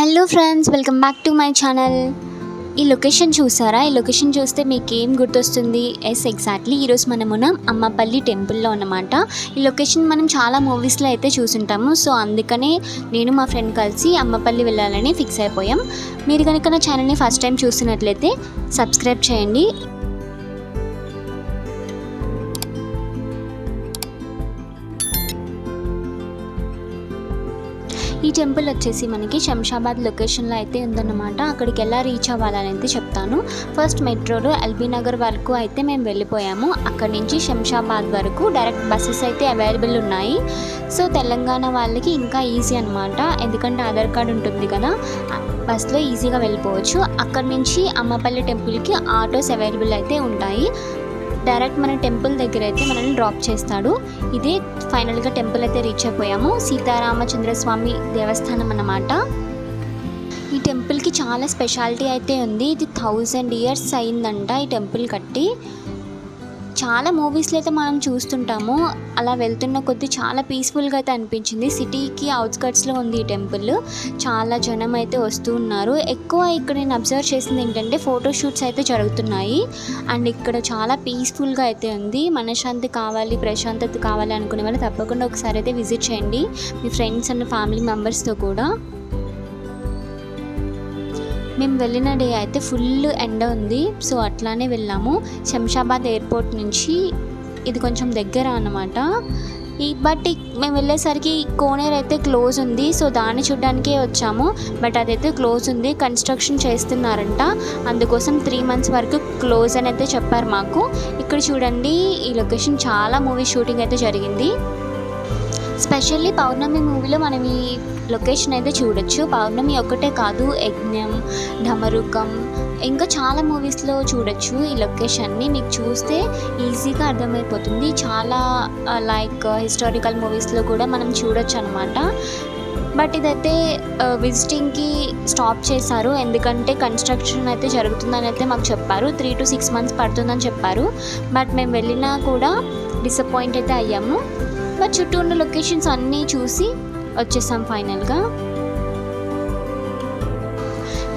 Hello friends welcome back to my channel ఈ location చూసారా? ఈ లొకేషన్ చూస్తే మీకు ఏం గుర్తొస్తుంది ఎస్ ఎగ్జాక్ట్లీ ఈరోజు మనం ఉన్నాం అమ్మపల్లి టెంపుల్లో అన్నమాట. ఈ లొకేషన్ మనం చాలా మూవీస్లో అయితే చూసుంటాము. సో అందుకనే నేను మా ఫ్రెండ్ కలిసి అమ్మపల్లి వెళ్ళాలని ఫిక్స్ అయిపోయాం. మీరు కనుక నా ఛానల్ని ఫస్ట్ టైం చూసినట్లయితే సబ్స్క్రైబ్ చేయండి. ఈ టెంపుల్ వచ్చేసి మనకి శంషాబాద్ లొకేషన్లో అయితే ఉందన్నమాట. అక్కడికి ఎలా రీచ్ అవ్వాలని అయితే చెప్తాను. ఫస్ట్ మెట్రోలో ఎల్బీ నగర్ వరకు అయితే మేము వెళ్ళిపోయాము. అక్కడి నుంచి శంషాబాద్ వరకు డైరెక్ట్ బస్సెస్ అయితే అవైలబుల్ ఉన్నాయి. సో తెలంగాణ వాళ్ళకి ఇంకా ఈజీ అనమాట ఎందుకంటే ఆధార్ కార్డు ఉంటుంది కదా బస్లో ఈజీగా వెళ్ళిపోవచ్చు. అక్కడి నుంచి అమ్మపల్లి టెంపుల్కి ఆటోస్ అవైలబుల్ అయితే ఉంటాయి. డైరెక్ట్ మన టెంపుల్ దగ్గర అయితే మనల్ని డ్రాప్ చేస్తాడు. ఇదే ఫైనల్గా టెంపుల్ అయితే రీచ్ అయిపోయాము. సీతారామచంద్ర స్వామి దేవస్థానం అన్నమాట. ఈ టెంపుల్కి చాలా స్పెషాలిటీ అయితే ఉంది. ఇది థౌజండ్ ఇయర్స్ అయిందంట ఈ టెంపుల్ కట్టి. చాలా మూవీస్లో అయితే మనం చూస్తుంటాము. అలా వెళ్తున్న కొద్దీ చాలా పీస్ఫుల్గా అయితే అనిపించింది. సిటీకి అవుట్స్కట్స్లో ఉంది ఈ టెంపుల్ చాలా జనం అయితే వస్తూ ఉన్నారు. ఎక్కువ ఇక్కడ నేను అబ్జర్వ్ చేసింది ఏంటంటే ఫోటోషూట్స్ అయితే జరుగుతున్నాయి. అండ్ ఇక్కడ చాలా పీస్ఫుల్గా అయితే ఉంది. మనశ్శాంతి కావాలి ప్రశాంతత కావాలి అనుకునే వాళ్ళు తప్పకుండా ఒకసారి అయితే విజిట్ చేయండి. మీ ఫ్రెండ్స్ అండ్ ఫ్యామిలీ మెంబర్స్తో కూడా. మేము వెళ్ళిన డే అయితే ఫుల్ ఎండ ఉంది. సో అట్లానే వెళ్ళాము. శంషాబాద్ ఎయిర్పోర్ట్ నుంచి ఇది కొంచెం దగ్గర అన్నమాట. ఈ బట్ మేము వెళ్ళేసరికి కోనేరు అయితే క్లోజ్ ఉంది. సో దాన్ని చూడడానికే వచ్చాము. బట్ అదైతే క్లోజ్ ఉంది. కన్స్ట్రక్షన్ చేస్తున్నారంట. అందుకోసం త్రీ మంత్స్ వరకు క్లోజ్ అని అయితే చెప్పారు మాకు. ఇక్కడ చూడండి ఈ లొకేషన్ చాలా మూవీ షూటింగ్ అయితే జరిగింది. స్పెషల్లీ పౌర్ణమి మూవీలో మనం ఈ లొకేషన్ అయితే చూడొచ్చు. పౌర్ణమి ఒక్కటే కాదు యజ్ఞం ఢమరుకం ఇంకా చాలా మూవీస్లో చూడొచ్చు ఈ లొకేషన్ని. మీకు చూస్తే ఈజీగా అర్థమైపోతుంది. చాలా లైక్ హిస్టారికల్ మూవీస్లో కూడా మనం చూడొచ్చు అనమాట బట్ ఇదైతే విజిటింగ్కి స్టాప్ చేశారు. ఎందుకంటే కన్స్ట్రక్షన్ అయితే జరుగుతుందని అయితే మాకు చెప్పారు. త్రీ టు సిక్స్ మంత్స్ పడుతుందని చెప్పారు. బట్ మేము వెళ్ళినా కూడా డిసప్పాయింట్ అయితే అయ్యాము. బట్ చుట్టూ ఉన్న లొకేషన్స్ అన్నీ చూసి వచ్చేసాం ఫైనల్గా.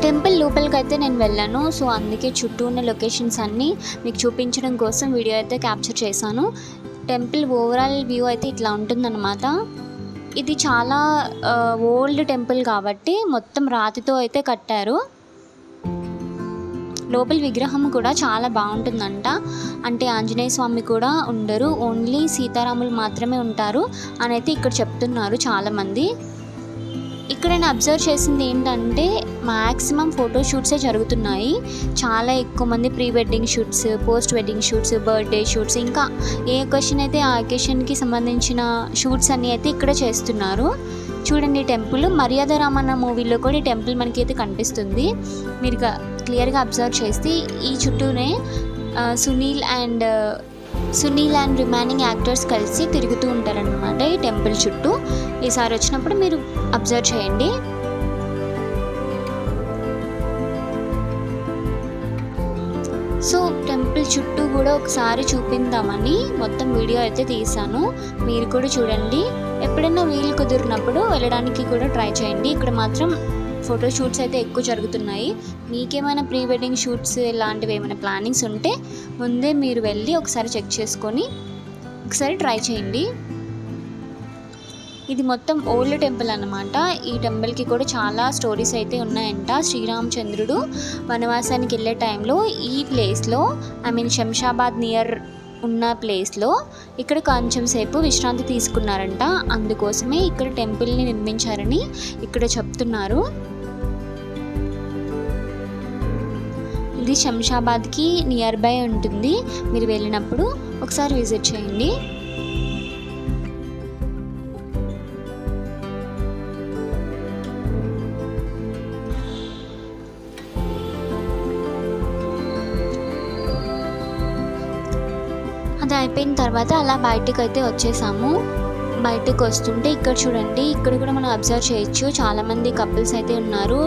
టెంపుల్ లోపలికి అయితే నేను వెళ్ళాను సో అందుకే చుట్టూ ఉన్న లొకేషన్స్ అన్నీ మీకు చూపించడం కోసం వీడియో అయితే క్యాప్చర్ చేశాను. టెంపుల్ ఓవరాల్ వ్యూ అయితే ఇట్లా ఉంటుందన్నమాట. ఇది చాలా ఓల్డ్ టెంపుల్ కాబట్టి మొత్తం రాతితో అయితే కట్టారు. లోపల విగ్రహం కూడా చాలా బాగుంటుందంట. అంటే ఆంజనేయ స్వామి కూడా ఉండరు. ఓన్లీ సీతారాములు మాత్రమే ఉంటారు అని అయితే ఇక్కడ చెప్తున్నారు చాలామంది. ఇక్కడ నేను అబ్జర్వ్ చేసింది ఏంటంటే మ్యాక్సిమం ఫోటో షూట్సే జరుగుతున్నాయి. చాలా ఎక్కువ మంది pre wedding shoots post wedding shoots birthday shoots ఇంకా ఏ ఒకేషన్ అయితే ఆ ఒకేషన్కి సంబంధించిన షూట్స్ అన్నీ అయితే ఇక్కడ చేస్తున్నారు. చూడండి టెంపుల్ మర్యాద రామన్న మూవీలో కూడా ఈ టెంపుల్ మనకి అయితే కనిపిస్తుంది. మీరు క్లియర్గా అబ్జర్వ్ చేస్తే ఈ చుట్టూనే Sunil and Sunil and remaining actors కలిసి తిరుగుతూ ఉంటారనమాట ఈ టెంపుల్ చుట్టూ. ఈసారి వచ్చినప్పుడు మీరు అబ్జర్వ్ చేయండి. సో టెంపుల్ చుట్టూ కూడా ఒకసారి చూపిందామని మొత్తం వీడియో అయితే తీసాను మీరు కూడా చూడండి. ఎప్పుడైనా వీలు కుదిరినప్పుడు వెళ్ళడానికి కూడా ట్రై చేయండి. ఇక్కడ మాత్రం ఫోటో షూట్స్ అయితే ఎక్కువ జరుగుతున్నాయి. మీకేమైనా ప్రీ వెడ్డింగ్ షూట్స్ ఇలాంటివి ఏమైనా ప్లానింగ్స్ ఉంటే ముందే మీరు వెళ్ళి ఒకసారి చెక్ చేసుకొని ఒకసారి ట్రై చేయండి. ఇది మొత్తం ఓల్డ్ టెంపుల్ అన్నమాట. ఈ టెంపుల్కి కూడా చాలా స్టోరీస్ అయితే ఉన్నాయంట. శ్రీరామచంద్రుడు వనవాసానికి వెళ్ళే టైంలో ఈ ప్లేస్లో ఐ మీన్ శంషాబాద్ నియర్ ఉన్న ప్లేస్లో ఇక్కడ కొంచెం సేపు విశ్రాంతి తీసుకున్నారంట. అందుకోసమే ఇక్కడ టెంపుల్ని నిర్మించారని ఇక్కడ చెప్తున్నారు. ఇది శంషాబాద్కి నియర్ బై ఉంటుంది. మీరు వెళ్ళినప్పుడు ఒకసారి విజిట్ చేయండి. అది అయిపోయిన తర్వాత అలా బయటకు అయితే వచ్చేసాము. బయటకు వస్తుంటే ఇక్కడ చూడండి ఇక్కడ కూడా మనం అబ్జర్వ్ చేయొచ్చు. చాలామంది కపుల్స్ అయితే ఉన్నారు.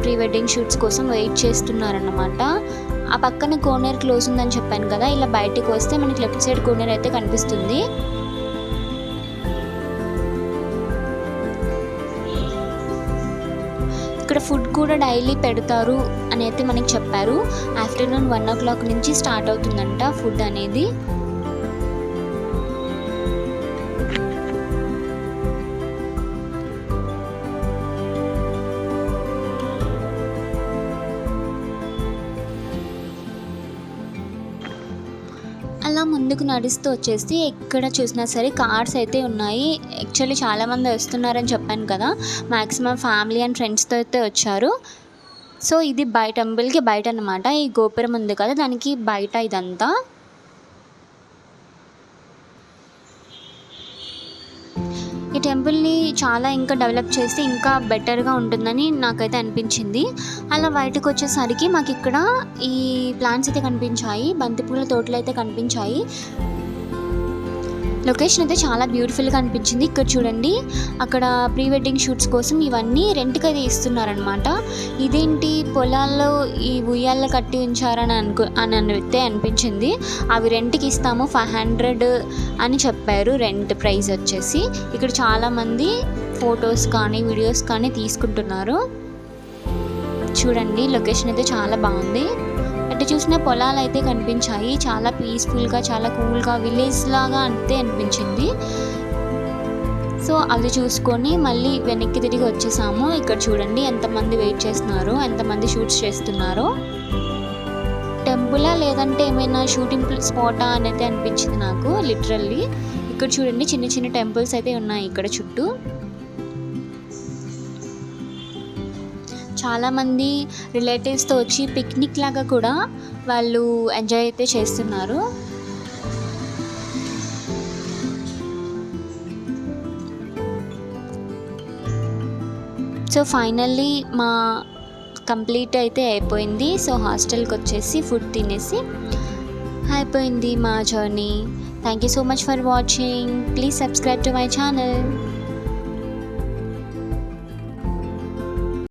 ప్రీ వెడ్డింగ్ షూట్స్ కోసం వెయిట్ చేస్తున్నారన్నమాట. ఆ పక్కన కోనేరు క్లోజ్ ఉందని చెప్పాను కదా ఇలా బయటకు వస్తే మనకి లెఫ్ట్ సైడ్ కోనేర్ అయితే కనిపిస్తుంది. ఇక్కడ ఫుడ్ కూడా డైలీ పెడతారు అని అయితే మనకి చెప్పారు. ఆఫ్టర్నూన్ వన్ ఓ క్లాక్ నుంచి స్టార్ట్ అవుతుందంట ఫుడ్ అనేది. ముందుకు నడుస్తూ వచ్చేసి ఎక్కడ చూసినా సరే కార్స్ అయితే ఉన్నాయి. యాక్చువల్లీ చాలామంది వస్తున్నారని చెప్పాను కదా. మ్యాక్సిమం ఫ్యామిలీ అండ్ ఫ్రెండ్స్తో అయితే వచ్చారు. సో ఇది బయట టెంపుల్కి బయట అనమాట ఈ గోపురం ఉంది కదా దానికి బయట ఇదంతా. ఈ టెంపుల్ని చాలా ఇంకా డెవలప్ చేస్తే ఇంకా బెటర్గా ఉంటుందని నాకైతే అనిపించింది. అలా బయటకు వచ్చేసరికి మాకు ఇక్కడ ఈ ప్లాంట్స్ అయితే కనిపించాయి. బంతిపూల తోటలు అయితే కనిపించాయి. లొకేషన్ అయితే చాలా బ్యూటిఫుల్గా అనిపించింది. ఇక్కడ చూడండి అక్కడ ప్రీ వెడ్డింగ్ షూట్స్ కోసం ఇవన్నీ రెంట్కి అయితే ఇస్తున్నారనమాట ఇదేంటి? పొలాల్లో ఈ ఉయ్యాల్లో కట్టి ఉంచారని అనుకు అని అయితే అనిపించింది. అవి రెంట్కి ఇస్తాము ఫైవ్ హండ్రెడ్ అని చెప్పారు రెంట్ ప్రైస్ వచ్చేసి. ఇక్కడ చాలామంది ఫొటోస్ కానీ వీడియోస్ కానీ తీసుకుంటున్నారు. చూడండి లొకేషన్ అయితే చాలా బాగుంది. అటు చూసిన పొలాలు అయితే కనిపించాయి. చాలా పీస్ఫుల్గా చాలా కూల్గా విలేజ్ లాగా అంతే అనిపించింది. సో అది చూసుకొని మళ్ళీ వెనక్కి తిరిగి వచ్చేసాము. ఇక్కడ చూడండి ఎంతమంది వెయిట్ చేస్తున్నారో ఎంతమంది షూట్స్ చేస్తున్నారో. టెంపులా లేదంటే ఏమైనా షూటింగ్ స్పాటా అని అయితే అనిపించింది నాకు లిటరల్లీ ఇక్కడ చూడండి చిన్న చిన్న టెంపుల్స్ అయితే ఉన్నాయి ఇక్కడ చుట్టూ. చాలామంది రిలేటివ్స్తో వచ్చి పిక్నిక్ లాగా కూడా వాళ్ళు ఎంజాయ్ అయితే చేస్తున్నారు. సో ఫైనల్లీ మా కంప్లీట్ అయితే అయిపోయింది. సో హాస్టల్కి వచ్చేసి ఫుడ్ తినేసి అయిపోయింది మా journey. Thank you so much for watching. Please subscribe to my channel.